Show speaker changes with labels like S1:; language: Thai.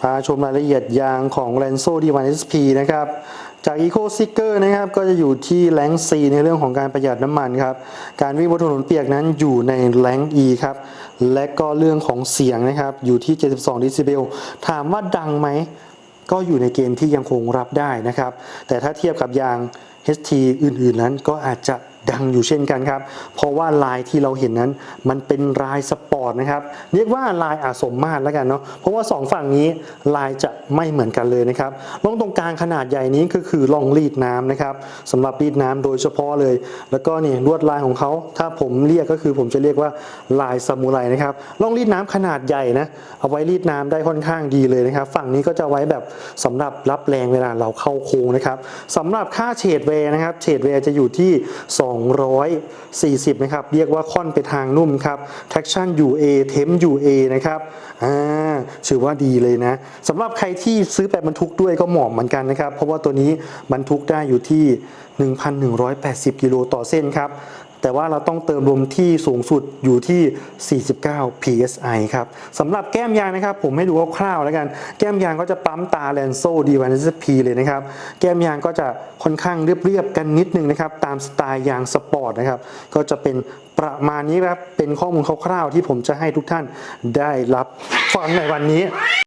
S1: พาชมรายละเอียดยางของ l a n z o D1 SP นะครับ จาก Eco s i c k e r นะครับ ก็จะอยู่ที่แรง C ในเรื่องของการประหยัดน้ำมันครับ การวิ่งบนถนนเปียกนั้นอยู่ในแรง E ครับ และก็เรื่องของเสียงนะครับ อยู่ที่ 72 ดิซิเบล ถามว่าดังไหม ก็อยู่ในเกณฑ์ที่ยังคงรับได้นะครับ แต่ถ้าเทียบกับยาง HT อื่นๆนั้นก็อาจจะ ดังอยู่เช่นกันครับ เพราะว่าลายที่เราเห็นนั้น มันเป็นลายสปอร์ตนะครับ เรียกว่าลายอาสมมาตรแล้วกันเนาะ เพราะว่า 2 ฝั่งนี้ลายจะไม่เหมือนกันเลยนะครับร่องตรงกลางขนาดใหญ่นี้ก็คือร่องรีดน้ำนะครับสำหรับรีดน้ำโดยเฉพาะเลย แล้วก็นี่ลวดลายของเขาถ้าผมเรียกก็คือผมจะเรียกว่าลายซามูไรนะครับร่องรีดน้ำขนาดใหญ่นะ เอาไว้รีดน้ำได้ค่อนข้างดีเลยนะครับ ฝั่งนี้ก็จะไว้แบบสำหรับรับแรงเวลาเราเข้าโค้งนะครับสำหรับค่าเฉดแวนะครับ เฉดแวจะอยู่ที่240 นะครับ เรียกว่าค่อนไปทางนุ่มครับ traction UA temp UA นะครับอ่าถือว่าดีเลยนะสำหรับใครที่ซื้อแบบบรรทุกด้วยก็เหมาะเหมือนกันนะครับ เพราะว่าตัวนี้บรรทุกได้อยู่ที่ 1,180 กิโลต่อเส้นครับ แต่ว่าเราต้องเติมลมที่สูงสุดอยู่ที่ 49 psi ครับสำหรับแก้มยางนะครับ ผมให้ดูคร่าวๆแล้วกัน แก้มยางก็จะปั๊มตาแลนโซดีวันสพีเลยนะครับ แก้มยางก็จะค่อนข้างเรียบๆกันนิดนึงนะครับ ตามสไตล์ยางสปอร์ตนะครับ ก็จะเป็นประมาณนี้ครับ เป็นข้อมูลคร่าวๆ ที่ผมจะให้ทุกท่านได้รับฟังในวันนี้